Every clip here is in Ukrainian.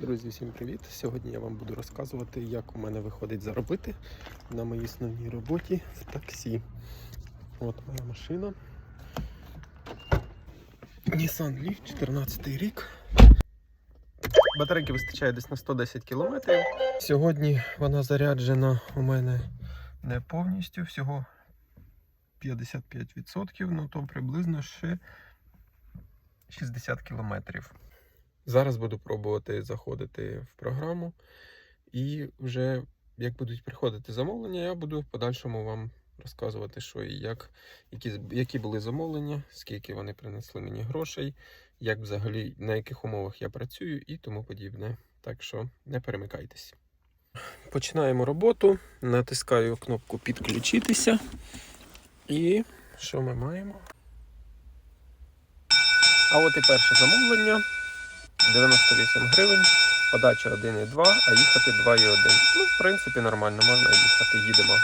Друзі, всім привіт! Сьогодні я вам буду розказувати, як у мене виходить заробити на моїй основній роботі в таксі. От моя машина. Nissan Leaf, 14 рік. Батарейки вистачає десь на 110 км. Сьогодні вона заряджена у мене не повністю, всього 55%, ну то приблизно ще 60 кілометрів. Зараз буду пробувати заходити в програму, і вже як будуть приходити замовлення, я буду в подальшому вам розказувати, що і як, які, які були замовлення, скільки вони принесли мені грошей, як взагалі на яких умовах я працюю і тому подібне. Так що не перемикайтесь. Починаємо роботу. Натискаю кнопку підключитися. І що ми маємо? А от і перше замовлення. 98 гривень, подача 1,2, а їхати 2,1. Ну, в принципі, нормально, можна їхати, їдемо.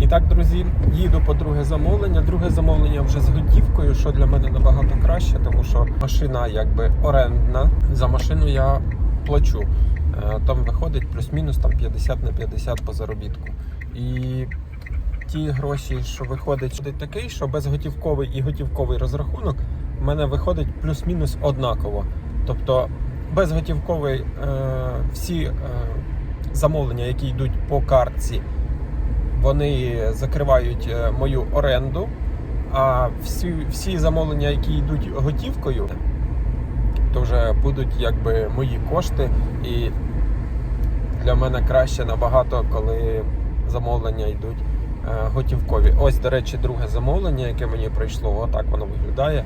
І так, друзі, їду по друге замовлення. Друге замовлення вже з готівкою, що для мене набагато краще, тому що машина якби орендна. За машину я плачу. Е, Там виходить плюс-мінус там 50 на 50 по заробітку. І ті гроші, що виходить, такий, що безготівковий і готівковий розрахунок, в мене виходить плюс-мінус однаково. Тобто безготівковий е, всі е, замовлення, які йдуть по картці, вони закривають е, мою оренду. А всі, всі замовлення, які йдуть готівкою, то вже будуть якби мої кошти. І для мене краще набагато, коли замовлення йдуть готівкові. Ось, до речі, друге замовлення, яке мені прийшло, отак воно виглядає.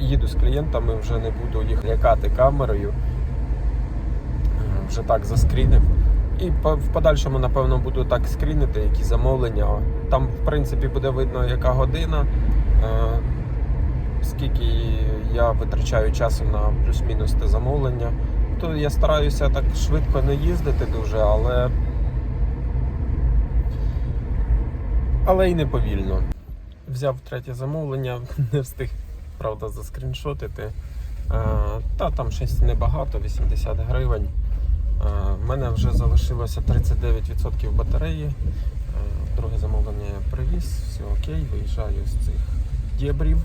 Їду з клієнтами, вже не буду їх лякати камерою. Е, Вже так заскрінив. І в подальшому, напевно, буду так скрінити, які замовлення. Там, в принципі, буде видно, яка година, е, скільки я витрачаю часу на плюс-мінус те замовлення. То я стараюся так швидко не їздити дуже, але. Але й не повільно. Взяв третє замовлення, не встиг правда, заскріншотити. Е, Та там щось небагато, 80 гривень. Е, В мене вже залишилося 39% батареї. Е, Друге замовлення я привіз, все окей, виїжджаю з цих дєбрів.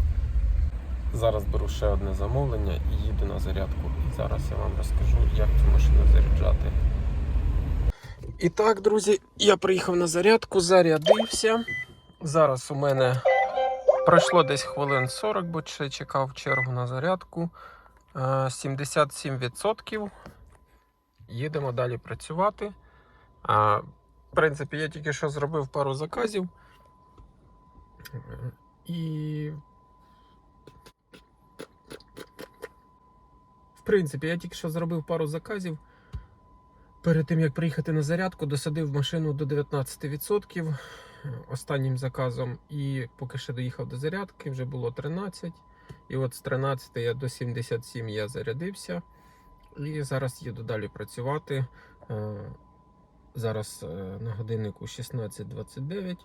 Зараз беру ще одне замовлення і їду на зарядку. І зараз я вам розкажу, як цю машину заряджати. І так, друзі, я приїхав на зарядку, зарядився. Зараз у мене Пройшло десь хвилин 40, бо ще чекав чергу на зарядку. Е, 77%. Їдемо далі працювати. В принципі, я тільки що зробив пару заказів. Е, І. В принципі, я тільки що зробив пару заказів. Перед тим як приїхати на зарядку, досадив машину до 19% останнім заказом. І поки ще доїхав до зарядки, вже було 13. І от з 13 я до 77 я зарядився. І зараз їду далі працювати. Е, Зараз е, на годиннику 16.29.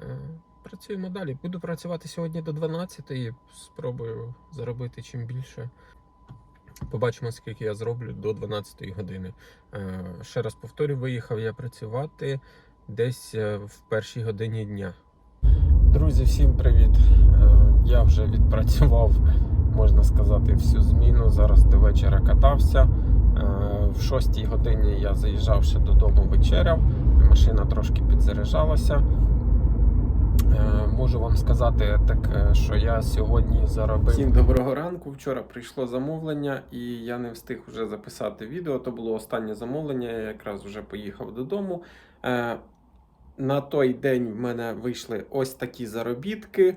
Е, Працюємо далі. Буду працювати сьогодні до 12 і спробую заробити чим більше. Побачимо, скільки я зроблю до 12 години. Ще раз повторю, виїхав я працювати десь е, в першій годині дня. Друзі, всім привіт! Е, Я вже відпрацював, можна сказати, всю зміну. Зараз до вечора катався. Е, В 6 годині я заїжджав ще додому вечеряв. Машина трошки підзаряджалася. Можу вам сказати, так, що я сьогодні заробив. Всім доброго ранку. Вчора прийшло замовлення, і я не встиг вже записати відео. То було останнє замовлення. Я якраз вже поїхав додому. На той день в мене вийшли ось такі заробітки.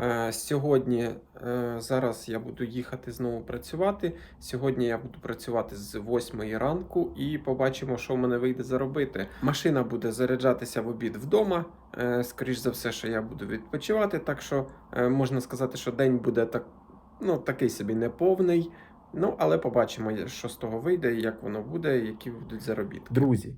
Е, Сьогодні е, зараз я буду їхати знову працювати. Сьогодні я буду працювати з 8 ранку і побачимо, що в мене вийде заробити. Машина буде заряджатися в обід вдома. Е, Скоріш за все, що я буду відпочивати. Так що можна сказати, що день буде так, ну, такий собі неповний. Ну, але побачимо, що з того вийде, як воно буде, які будуть заробітки. Друзі,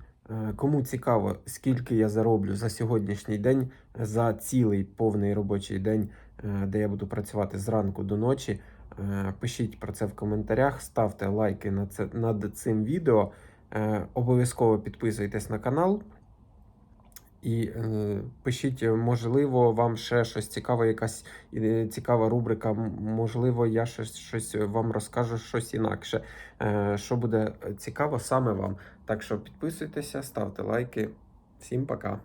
кому цікаво, скільки я зароблю за сьогоднішній день, за цілий повний робочий день, е, де я буду працювати зранку до ночі, Е, Пишіть про це в коментарях, ставте лайки над, цим відео. Е, Обов'язково підписуйтесь на канал. І е, пишіть, е, можливо, вам ще щось цікаве, якась е, цікава рубрика. Можливо, я щось, щось вам розкажу, щось інакше, е, що буде цікаво саме вам. Так що підписуйтеся, ставте лайки. Всім пока.